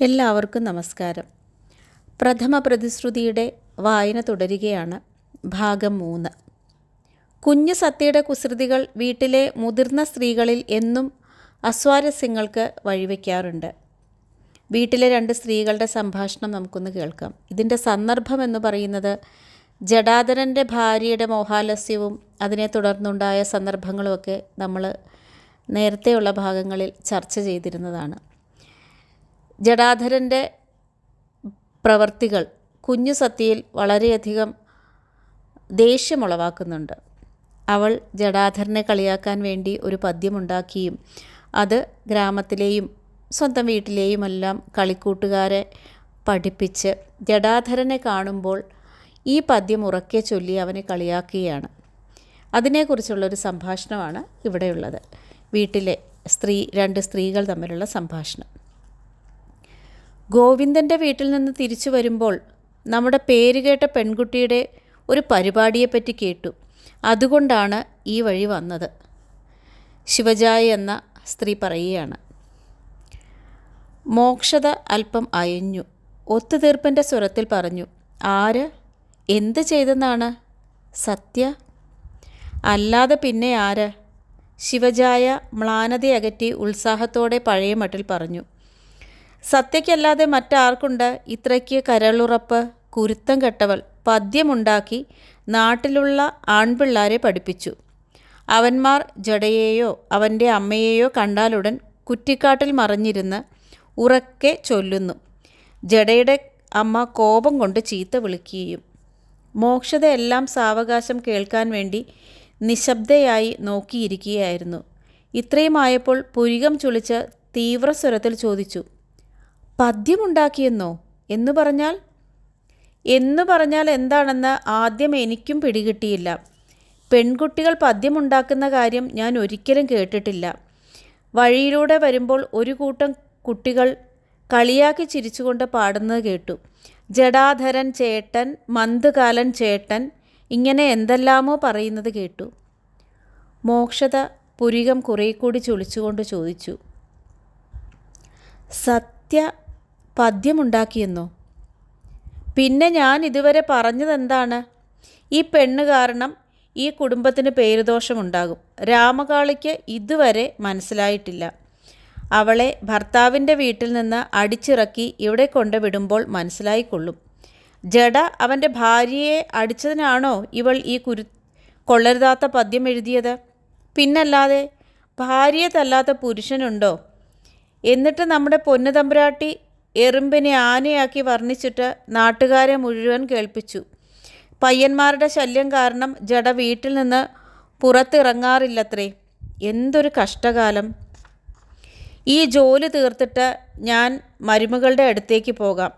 എല്ലാവർക്കും നമസ്കാരം. പ്രഥമ പ്രതിശ്രുതിയുടെ വായന തുടരുകയാണ് ഭാഗം മൂന്ന്. കുഞ്ഞു സത്യയുടെ കുസൃതികൾ വീട്ടിലെ മുതിർന്ന സ്ത്രീകളിൽ എന്നും അസ്വാരസ്യങ്ങൾക്ക് വഴിവെക്കാറുണ്ട്. വീട്ടിലെ രണ്ട് സ്ത്രീകളുടെ സംഭാഷണം നമുക്കൊന്ന് കേൾക്കാം. ഇതിന്റെ സന്ദർഭം എന്ന് പറയുന്നത് ജഡാധരന്റെ ഭാര്യയുടെ മോഹാലസ്യവും അതിനെ തുടർന്നുണ്ടായ സന്ദർഭങ്ങളുമൊക്കെ നമ്മൾ നേരത്തെയുള്ള ഭാഗങ്ങളിൽ ചർച്ച ചെയ്തിരുന്നതാണ്. ജഡാധരന്റെ പ്രവർത്തികൾ കുഞ്ഞു സത്യയിൽ വളരെയധികം ദേഷ്യമുളവാക്കുന്നുണ്ട്. അവൾ ജഡാധരനെ കളിയാക്കാൻ വേണ്ടി ഒരു പദ്യമുണ്ടാക്കിയും അത് ഗ്രാമത്തിലെയും സ്വന്തം വീട്ടിലെയുമെല്ലാം കളിക്കൂട്ടുകാരെ പഠിപ്പിച്ച് ജഡാധരനെ കാണുമ്പോൾ ഈ പദ്യം ഉറക്കെ ചൊല്ലി അവനെ കളിയാക്കുകയാണ്. അതിനെക്കുറിച്ചുള്ളൊരു സംഭാഷണമാണ് ഇവിടെയുള്ളത്. വീട്ടിലെ സ്ത്രീ രണ്ട് സ്ത്രീകൾ തമ്മിലുള്ള സംഭാഷണം. ഗോവിന്ദന്റെ വീട്ടിൽ നിന്ന് തിരിച്ചു വരുമ്പോൾ നമ്മുടെ പേരുകേട്ട പെൺകുട്ടിയുടെ ഒരു പരിപാടിയെപ്പറ്റി കേട്ടു. അതുകൊണ്ടാണ് ഈ വഴി വന്നത്. ശിവജായ് എന്ന സ്ത്രീ പറയുകയാണ് മോക്ഷത അല്പം അയഞ്ഞു. ഒത്തുതീർപ്പിന്റെ സ്വരത്തിൽ പറഞ്ഞു ആര്? എന്ത് ചെയ്തെന്നാണ്? സത്യ? അല്ലാതെ പിന്നെ ആര്? ശിവജായ മ്ലാനതയകറ്റി ഉത്സാഹത്തോടെ പഴയ മട്ടിൽ പറഞ്ഞു സത്യയ്ക്കല്ലാതെ മറ്റാർക്കുണ്ട് ഇത്രയ്ക്ക് കരളുറപ്പ് കുരുത്തം കെട്ടവൾ. പദ്യമുണ്ടാക്കി നാട്ടിലുള്ള ആൺപിള്ളാരെ പഠിപ്പിച്ചു. അവന്മാർ ജഡയെയോ അവന്റെ അമ്മയെയോ കണ്ടാലുടൻ കുറ്റിക്കാട്ടിൽ മറിഞ്ഞിരുന്ന് ഉറക്കെ ചൊല്ലുന്നു. ജഡയുടെ അമ്മ കോപം കൊണ്ട് ചീത്ത വിളിക്കുകയും മോക്ഷതയെല്ലാം സാവകാശം കേൾക്കാൻ വേണ്ടി നിശബ്ദയായി നോക്കിയിരിക്കുകയായിരുന്നു. ഇത്രയുമായപ്പോൾ പുരികം ചുളിച്ച് തീവ്രസ്വരത്തിൽ ചോദിച്ചു പദ്യമുണ്ടാക്കിയെന്നോ എന്നു പറഞ്ഞാൽ? എന്നു പറഞ്ഞാൽ എന്താണെന്ന് ആദ്യം എനിക്കും പിടികിട്ടിയില്ല. പെൺകുട്ടികൾ പദ്യമുണ്ടാക്കുന്ന കാര്യം ഞാൻ ഒരിക്കലും കേട്ടിട്ടില്ല. വഴിയിലൂടെ വരുമ്പോൾ ഒരു കൂട്ടം കുട്ടികൾ കളിയാക്കി ചിരിച്ചുകൊണ്ട് പാടുന്നത് കേട്ടു. ജഡാധരൻ ചേട്ടൻ മന്ദകാലൻ ചേട്ടൻ ഇങ്ങനെ എന്തെല്ലാമോ പറയുന്നത് കേട്ടു. മോക്ഷത പുരികം കുറേ കൂടി ചൊളിച്ചുകൊണ്ട് ചോദിച്ചു. സത്യ പദ്യമുണ്ടാക്കിയെന്നോ? പിന്നെ ഞാൻ ഇതുവരെ പറഞ്ഞതെന്താണ്? ഈ പെണ്ണ് കാരണം ഈ കുടുംബത്തിന് പേരുദോഷമുണ്ടാകും. രാമകാളിക്ക് ഇതുവരെ മനസ്സിലായിട്ടില്ല. അവളെ ഭർത്താവിന്റെ വീട്ടിൽ നിന്ന് അടിച്ചിറക്കി ഇവിടെ കൊണ്ട് വിടുമ്പോൾ മനസ്സിലായിക്കൊള്ളും. ജഡ അവന്റെ ഭാര്യയെ അടിച്ചതിനാണോ ഇവൾ ഈ കുരു കൊള്ളരുതാത്ത പദ്യം എഴുതിയത്? പിന്നല്ലാതെ ഭാര്യയെ തല്ലാത്ത പുരുഷനുണ്ടോ? എന്നിട്ട് നമ്മുടെ പൊന്നു തമ്പുരാട്ടി എറുമ്പിനെ ആനയാക്കി വർണിച്ചിട്ട് നാട്ടുകാരെ മുഴുവൻ കേൾപ്പിച്ചു. പയ്യന്മാരുടെ ശല്യം കാരണം ജഡ വീട്ടിൽ നിന്ന് പുറത്തിറങ്ങാറില്ലത്രേ. എന്തൊരു കഷ്ടകാലം. ഈ ജോലി തീർത്തിട്ട് ഞാൻ മരുമകളുടെ അടുത്തേക്ക് പോകാം.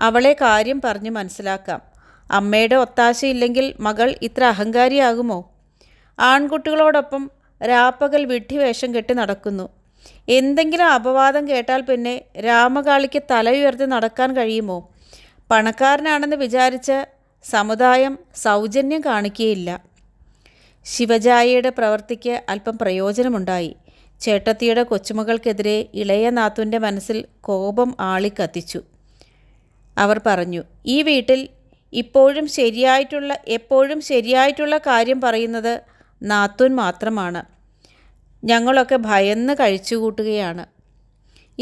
അവളെ കാര്യം പറഞ്ഞ് മനസ്സിലാക്കാം. അമ്മയുടെ ഒത്താശയില്ലെങ്കിൽ മകൾ ഇത്ര അഹങ്കാരിയാകുമോ? ആൺകുട്ടികളോടൊപ്പം രാപ്പകൽ വിഡ്ഢിവേഷം കെട്ടി നടക്കുന്നു. എന്തെങ്കിലും അപവാദം കേട്ടാൽ പിന്നെ രാമകാളിക്ക് തല ഉയർത്തി നടക്കാൻ കഴിയുമോ? പണക്കാരനാണെന്ന് വിചാരിച്ച് സമുദായം സൗജന്യം കാണിക്കുകയില്ല ശിവജായയുടെ പ്രവൃത്തിക്ക് അല്പം പ്രയോജനമുണ്ടായി. ചേട്ടത്തിയുടെ കൊച്ചുമകൾക്കെതിരെ ഇളയ നാത്തുന്റെ മനസ്സിൽ കോപം ആളിക്കത്തിച്ചു. അവർ പറഞ്ഞു ഈ വീട്ടിൽ ഇപ്പോഴും ശരിയായിട്ടുള്ള എപ്പോഴും ശരിയായിട്ടുള്ള കാര്യം പറയുന്നത് നാത്തുൻ മാത്രമാണ്. ഞങ്ങളൊക്കെ ഭയന്ന് കഴിച്ചുകൂട്ടുകയാണ്.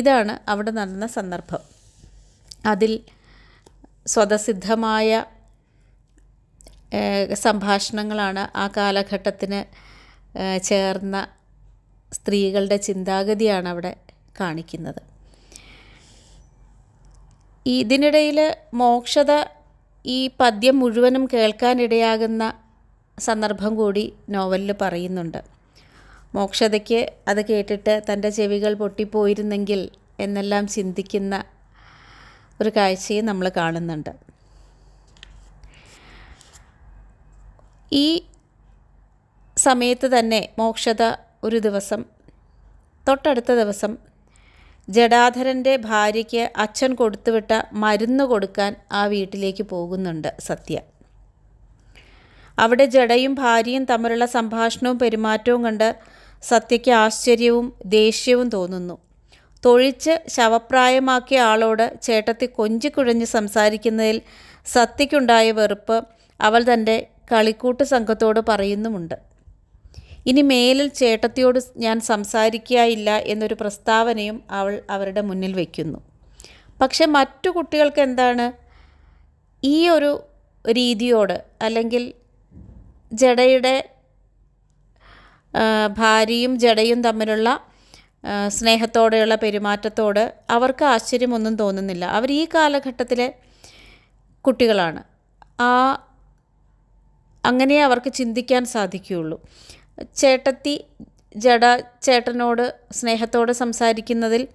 ഇതാണ് അവിടെ നടന്ന സന്ദർഭം. അതിൽ സ്വതസിദ്ധമായ സംഭാഷണങ്ങളാണ് ആ കാലഘട്ടത്തിന് ചേർന്ന സ്ത്രീകളുടെ ചിന്താഗതിയാണ് അവിടെ കാണിക്കുന്നത്. ഇതിനിടയിൽ മോക്ഷത ഈ പദ്യം മുഴുവനും കേൾക്കാനിടയാകുന്ന സന്ദർഭം കൂടി നോവലിൽ പറയുന്നുണ്ട്. മോക്ഷതയ്ക്ക് അത് കേട്ടിട്ട് തന്റെ ചെവികൾ പൊട്ടിപ്പോയിരുന്നെങ്കിൽ എന്നെല്ലാം ചിന്തിക്കുന്ന ഒരു കാഴ്ചയും നമ്മൾ കാണുന്നുണ്ട്. ഈ സമയത്ത് തന്നെ മോക്ഷത ഒരു ദിവസം തൊട്ടടുത്ത ദിവസം ജഡാധരന്റെ ഭാര്യയ്ക്ക് അച്ഛൻ കൊടുത്തുവിട്ട മരുന്ന് കൊടുക്കാൻ ആ വീട്ടിലേക്ക് പോകുന്നുണ്ട് സത്യ. അവിടെ ജഡയും ഭാര്യയും തമ്മിലുള്ള സംഭാഷണവും പെരുമാറ്റവും കണ്ട് സത്യയ്ക്ക് ആശ്ചര്യവും ദേഷ്യവും തോന്നുന്നു. തൊഴിച്ച് ശവപ്രായമാക്കിയ ആളോട് ചേട്ടത്തി കൊഞ്ചിക്കുഴഞ്ഞ് സംസാരിക്കുന്നതിൽ സത്യയ്ക്കുണ്ടായ വെറുപ്പ് അവൾ തന്റെ കളിക്കൂട്ട് സംഘത്തോട് പറയുന്നുമുണ്ട്. ഇനി മേലിൽ ചേട്ടത്തിയോട് ഞാൻ സംസാരിക്കുകയില്ല എന്നൊരു പ്രസ്താവനയും അവൾ അവരുടെ മുന്നിൽ വയ്ക്കുന്നു പക്ഷെ മറ്റു കുട്ടികൾക്ക് എന്താണ്? ഈ ഒരു രീതിയോട് അല്ലെങ്കിൽ ജഡയുടെ ഭാര്യയും ജടയും തമ്മിലുള്ള സ്നേഹത്തോടെയുള്ള പെരുമാറ്റത്തോട് അവർക്ക് ആശ്ചര്യമൊന്നും തോന്നുന്നില്ല. അവർ ഈ കാലഘട്ടത്തിലെ കുട്ടികളാണ്. ആ അങ്ങനെ അവർക്ക് ചിന്തിക്കാൻ സാധിക്കുകയുള്ളൂ. ചേട്ടത്തി ജഡ ചേട്ടനോട് സ്നേഹത്തോടെ സംസാരിക്കുന്നതിൽ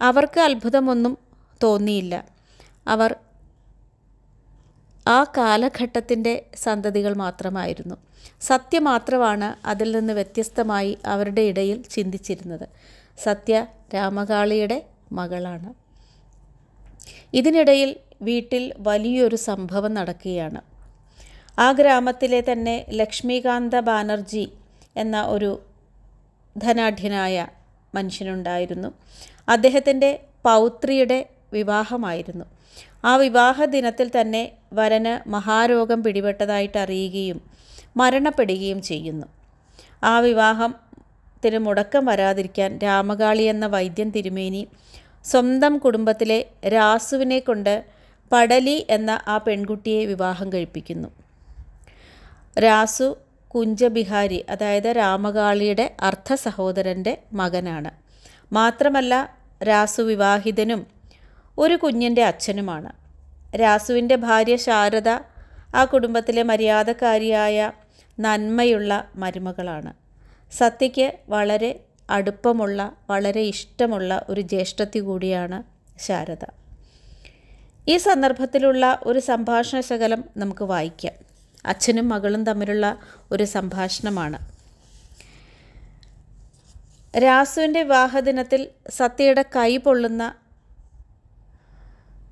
അവർക്ക് അത്ഭുതമൊന്നും തോന്നിയില്ല. അവർ ആ കാലഘട്ടത്തിന്റെ സന്തതികൾ മാത്രമായിരുന്നു. സത്യ മാത്രമാണ് അതിൽ നിന്ന് വ്യത്യസ്തമായി അവരുടെ ഇടയിൽ ചിന്തിച്ചിരുന്നത്. സത്യ രാമകാളിയുടെ മകളാണ്. ഇതിനിടയിൽ വീട്ടിൽ വലിയൊരു സംഭവം നടക്കുകയാണ്. ആ ഗ്രാമത്തിലെ തന്നെ ലക്ഷ്മീകാന്ത ബാനർജി എന്ന ഒരു ധനാഢ്യനായ മനുഷ്യനുണ്ടായിരുന്നു. അദ്ദേഹത്തിന്റെ പൗത്രിയുടെ വിവാഹമായിരുന്നു. ആ വിവാഹ ദിനത്തിൽ തന്നെ വരന് മഹാരോഗം പിടിപെട്ടതായിട്ട് അറിയുകയും മരണപ്പെടുകയും ചെയ്യുന്നു. ആ വിവാഹത്തിന് മുടക്കം വരാതിരിക്കാൻ രാമകാളി എന്ന വൈദ്യൻ തിരുമേനി സ്വന്തം കുടുംബത്തിലെ രാസുവിനെ കൊണ്ട് പടലി എന്ന ആ പെൺകുട്ടിയെ വിവാഹം കഴിപ്പിക്കുന്നു. രാസു കുഞ്ചബിഹാരി അതായത് രാമകാളിയുടെ അർദ്ധ സഹോദരന്റെ മകനാണ്. മാത്രമല്ല രാസു വിവാഹിതനും ഒരു കുഞ്ഞിന്റെ അച്ഛനുമാണ്. രാസുവിന്റെ ഭാര്യ ശാരദ ആ കുടുംബത്തിലെ മര്യാദക്കാരിയായ നന്മയുള്ള മരുമകളാണ്. സത്യയ്ക്ക് വളരെ അടുപ്പമുള്ള വളരെ ഇഷ്ടമുള്ള ഒരു ജ്യേഷ്ഠത്തി കൂടിയാണ് ശാരദ. ഈ സന്ദർഭത്തിലുള്ള ഒരു സംഭാഷണ ശകലം നമുക്ക് വായിക്കാം. അച്ഛനും മകളും തമ്മിലുള്ള ഒരു സംഭാഷണമാണ്. രാസുവിന്റെ വിവാഹദിനത്തിൽ സത്യയുടെ കൈ പൊള്ളുന്ന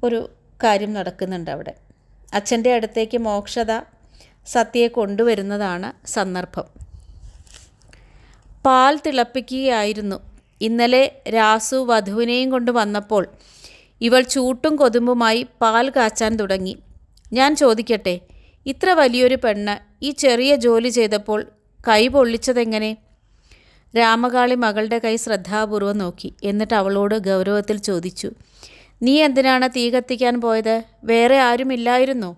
ഒരു കാര്യം നടക്കുന്നുണ്ട് അവിടെ. അച്ഛന്റെ അടുത്തേക്ക് മോക്ഷത സത്യയെ കൊണ്ടുവരുന്നതാണ് സന്ദർഭം. പാൽ തിളപ്പിക്കുകയായിരുന്നു. ഇന്നലെ രാസു വധുവിനെയും കൊണ്ട് വന്നപ്പോൾ ഇവൾ ചൂട്ടും കൊതുമ്പുമായി പാൽ കാച്ചാൻ തുടങ്ങി. ഞാൻ ചോദിക്കട്ടെ ഇത്ര വലിയൊരു പെണ്ണ് ഈ ചെറിയ ജോലി ചെയ്തപ്പോൾ കൈ പൊള്ളിച്ചതെങ്ങനെ? രാമകാളി മകളുടെ കൈ ശ്രദ്ധാപൂർവം നോക്കി. എന്നിട്ട് അവളോട് ഗൗരവത്തിൽ ചോദിച്ചു നീ എന്തിനാണ് തീ കത്തിക്കാൻ പോയത്? വേറെ ആരുമില്ലായിരുന്നു.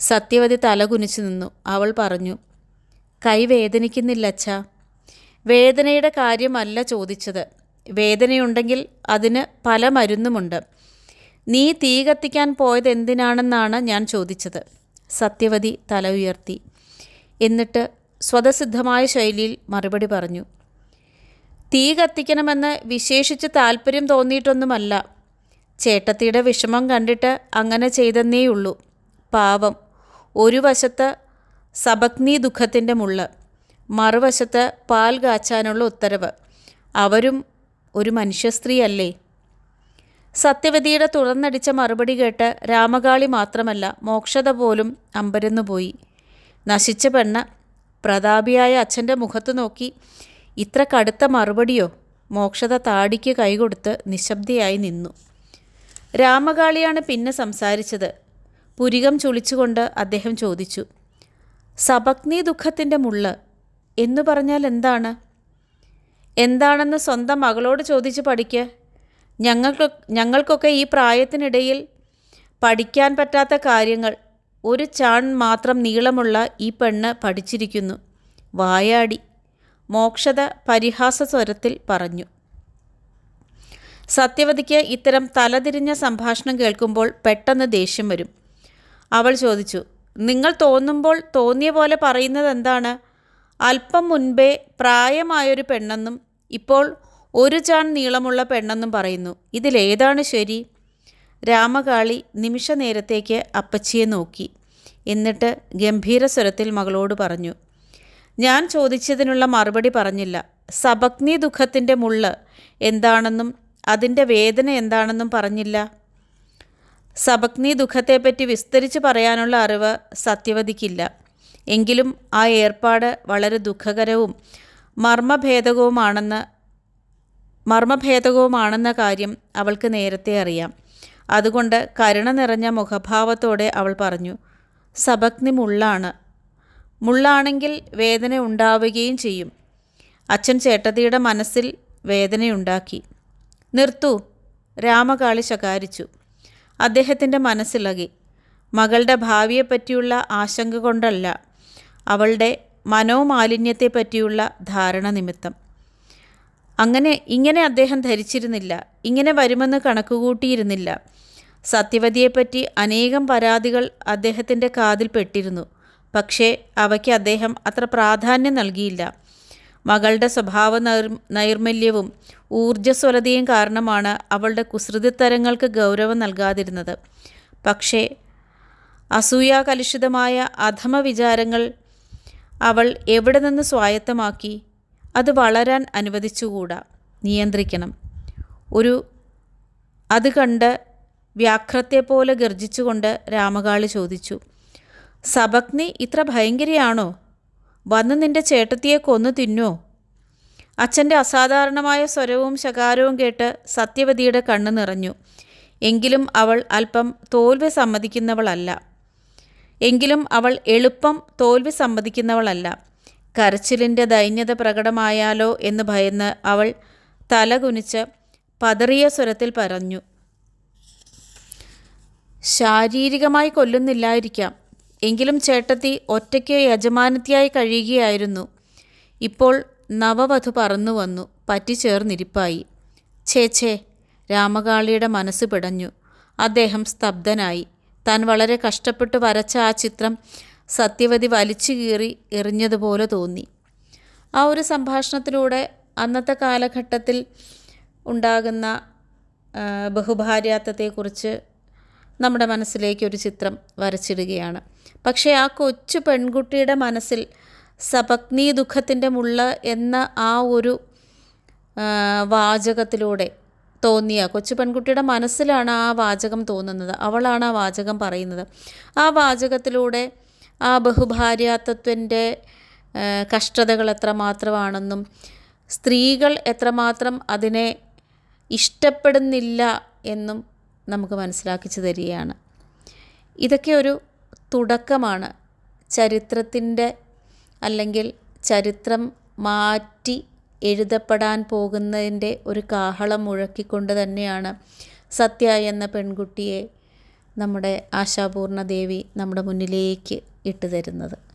സത്യവതി തല കുനിച്ചു നിന്നു. അവൾ പറഞ്ഞു കൈ വേദനിക്കുന്നില്ല അച്ഛാ വേദനയുടെ കാര്യമല്ല ചോദിച്ചത്. വേദനയുണ്ടെങ്കിൽ അതിന് പല മരുന്നുമുണ്ട്. നീ തീ കത്തിക്കാൻ പോയത് എന്തിനാണെന്നാണ് ഞാൻ ചോദിച്ചത്. സത്യവതി തല ഉയർത്തി. എന്നിട്ട് സ്വതസിദ്ധമായ ശൈലിയിൽ മറുപടി പറഞ്ഞു തീ കത്തിക്കണമെന്ന് വിശേഷിച്ച് താല്പര്യം തോന്നിയിട്ടൊന്നുമല്ല. ചേട്ടത്തിയുടെ വിഷമം കണ്ടിട്ട് അങ്ങനെ ചെയ്തെന്നേയുള്ളൂ. പാവം. ഒരു വശത്ത് സബഗ്നി ദുഃഖത്തിന്റെ മുള്ള്. മറുവശത്ത് പാൽ കാച്ചാനുള്ള ഉത്തരവ്. അവരും ഒരു മനുഷ്യ സ്ത്രീയല്ലേ സത്യവതിയുടെ തുറന്നടിച്ച മറുപടി കേട്ട് രാമകാളി മാത്രമല്ല മോക്ഷത പോലും അമ്പരന്നുപോയി. നശിച്ച പെണ്ണ് പ്രതാപിയായ അച്ഛന്റെ മുഖത്ത് നോക്കി ഇത്ര കടുത്ത മറുപടിയോ? മോക്ഷത താടിക്ക് കൈകൊടുത്ത് നിശബ്ദയായി നിന്നു. രാമകാളിയാണ് പിന്നെ സംസാരിച്ചത്. പുരികം ചുളിച്ചുകൊണ്ട് അദ്ദേഹം ചോദിച്ചു സബഗ്നി ദുഃഖത്തിന്റെ മുള്ള് എന്നു പറഞ്ഞാൽ എന്താണ്? എന്താണെന്ന് സ്വന്തം മകളോട് ചോദിച്ച് പഠിക്ക്. ഞങ്ങൾക്ക് ഞങ്ങൾക്കൊക്കെ ഈ പ്രായത്തിനിടയിൽ പഠിക്കാൻ പറ്റാത്ത കാര്യങ്ങൾ. ഒരു ചാൺ മാത്രം നീളമുള്ള ഈ പെണ്ണ് പഠിച്ചിരിക്കുന്നു. വായാടി. മോക്ഷത പരിഹാസ സ്വരത്തിൽ പറഞ്ഞു. സത്യവതിക്ക് ഇത്തരം തലതിരിഞ്ഞ സംഭാഷണം കേൾക്കുമ്പോൾ പെട്ടെന്ന് ദേഷ്യം വരും. അവൾ ചോദിച്ചു നിങ്ങൾ തോന്നുമ്പോൾ തോന്നിയ പോലെ പറയുന്നത് എന്താണ് അല്പം മുൻപേ പ്രായമായൊരു പെണ്ണെന്നും ഇപ്പോൾ ഒരു ചാൺ നീളമുള്ള പെണ്ണെന്നും പറയുന്നു. ഇതിലേതാണ് ശരി രാമകാളി നിമിഷ നേരത്തേക്ക് അപ്പച്ചിയെ നോക്കി. എന്നിട്ട് ഗംഭീര സ്വരത്തിൽ മകളോട് പറഞ്ഞു ഞാൻ ചോദിച്ചതിനുള്ള മറുപടി പറഞ്ഞില്ല. സബഗ്നി ദുഃഖത്തിന്റെ മുള്ള് എന്താണെന്നും അതിന്റെ വേദന എന്താണെന്നും പറഞ്ഞില്ല. സബഗ്നി ദുഃഖത്തെപ്പറ്റി വിസ്തരിച്ച് പറയാനുള്ള അറിവ് സത്യവതിക്കില്ല. എങ്കിലും ആ ഏർപ്പാട് വളരെ ദുഃഖകരവും മർമ്മഭേദകവുമാണെന്ന് മർമ്മഭേദകവുമാണെന്ന കാര്യം അവൾക്ക് നേരത്തെ അറിയാം. അതുകൊണ്ട് കരുണ നിറഞ്ഞ മുഖഭാവത്തോടെ അവൾ പറഞ്ഞു സബഗ്നി മുള്ളാണ്. മുള്ളാണെങ്കിൽ വേദന ഉണ്ടാവുകയും ചെയ്യും. അച്ഛൻ ചേട്ടത്തിയുടെ മനസ്സിൽ വേദനയുണ്ടാക്കി. നിർത്തു രാമകാളി ശകാരിച്ചു. അദ്ദേഹത്തിന്റെ മനസ്സിളകി. മകളുടെ ഭാവിയെപ്പറ്റിയുള്ള ആശങ്ക കൊണ്ടല്ല അവളുടെ മനോമാലിന്യത്തെപ്പറ്റിയുള്ള ധാരണ നിമിത്തം. അങ്ങനെ ഇങ്ങനെ അദ്ദേഹം ധരിച്ചിരുന്നില്ല ഇങ്ങനെ വരുമെന്ന് കണക്കുകൂട്ടിയിരുന്നില്ല. സത്യവതിയെപ്പറ്റി അനേകം പരാതികൾ അദ്ദേഹത്തിന്റെ കാതിൽ പെട്ടിരുന്നു. പക്ഷേ അവയ്ക്ക് അദ്ദേഹം അത്ര പ്രാധാന്യം നൽകിയില്ല. മകളുടെ സ്വഭാവ നൈർ നൈർമല്യവും ഊർജസ്വലതയും കാരണമാണ് അവളുടെ കുസൃതിത്തരങ്ങൾക്ക് ഗൗരവം നൽകാതിരുന്നത്. പക്ഷേ അസൂയാകലുഷിതമായ അധമ വിചാരങ്ങൾ അവൾ എവിടെ നിന്ന് സ്വായത്തമാക്കി അത് വളരാൻ അനുവദിച്ചുകൂടാ? നിയന്ത്രിക്കണം. ഒരു അത് കണ്ട് വ്യാഘ്രത്തെപ്പോലെ ഗർജിച്ചുകൊണ്ട് രാമകാളി ചോദിച്ചു. സബഗ്നി ഇത്ര ഭയങ്കരിയാണോ? വന്ന് നിന്റെ ചേട്ടത്തിയെ കൊന്നു തിന്നോ? അച്ഛന്റെ അസാധാരണമായ സ്വരവും ശകാരവും കേട്ട് സത്യവതിയുടെ കണ്ണ് നിറഞ്ഞു. എങ്കിലും അവൾ അല്പം തോൽവി സമ്മതിക്കുന്നവളല്ല. എങ്കിലും അവൾ എളുപ്പം തോൽവി സമ്മതിക്കുന്നവളല്ല. കരച്ചിലിന്റെ ദൈന്യത പ്രകടമായാലോ എന്ന് ഭയന്ന് അവൾ തലകുനിച്ച് പതറിയ സ്വരത്തിൽ പറഞ്ഞു. ശാരീരികമായി കൊല്ലുന്നില്ലായിരിക്കാം. എങ്കിലും ചേട്ടത്തി ഒറ്റയ്ക്ക് യജമാനത്തിയായി കഴിയുകയായിരുന്നു. ഇപ്പോൾ നവവധു പറന്നു വന്നു. പറ്റിച്ചേർന്നിരിപ്പായി ഛേ രാമകാളിയുടെ മനസ്സ് പിടഞ്ഞു. അദ്ദേഹം സ്തബ്ധനായി. താൻ വളരെ കഷ്ടപ്പെട്ട് വരച്ച ആ ചിത്രം സത്യവതി വലിച്ചു കീറി എറിഞ്ഞതുപോലെ തോന്നി. ആ ഒരു സംഭാഷണത്തിലൂടെ അന്നത്തെ കാലഘട്ടത്തിൽ ഉണ്ടാകുന്ന ബഹുഭാര്യാത്വത്തെക്കുറിച്ച് നമ്മുടെ മനസ്സിലേക്ക് ഒരു ചിത്രം വരച്ചിടുകയാണ്. പക്ഷേ ആ കൊച്ചു പെൺകുട്ടിയുടെ മനസ്സിൽ സപഗ്നി ദുഃഖത്തിന്റെ മുള്ള എന്ന ആ ഒരു വാചകത്തിലൂടെ തോന്നിയ കൊച്ചു പെൺകുട്ടിയുടെ മനസ്സിലാണ് ആ വാചകം തോന്നുന്നത്. അവളാണ് ആ വാചകം പറയുന്നത്. ആ വാചകത്തിലൂടെ ആ ബഹുഭാര്യാത്വത്തിന്റെ കഷ്ടതകൾ എത്രമാത്രമാണെന്നും സ്ത്രീകൾ എത്രമാത്രം അതിനെ ഇഷ്ടപ്പെടുന്നില്ല എന്നും നമുക്ക് മനസ്സിലാക്കിച്ചു തരികയാണ്. ഇതൊക്കെ ഒരു തുടക്കമാണ്. ചരിത്രത്തിന്റെ അല്ലെങ്കിൽ ചരിത്രം മാറ്റി എഴുതപ്പെടാൻ പോകുന്നതിന്റെ ഒരു കാഹളം മുഴക്കിക്കൊണ്ട് തന്നെയാണ് സത്യ എന്ന പെൺകുട്ടിയെ നമ്മുടെ ആശാപൂർണ ദേവി നമ്മുടെ മുന്നിലേക്ക് ഇട്ടു തരുന്നത്.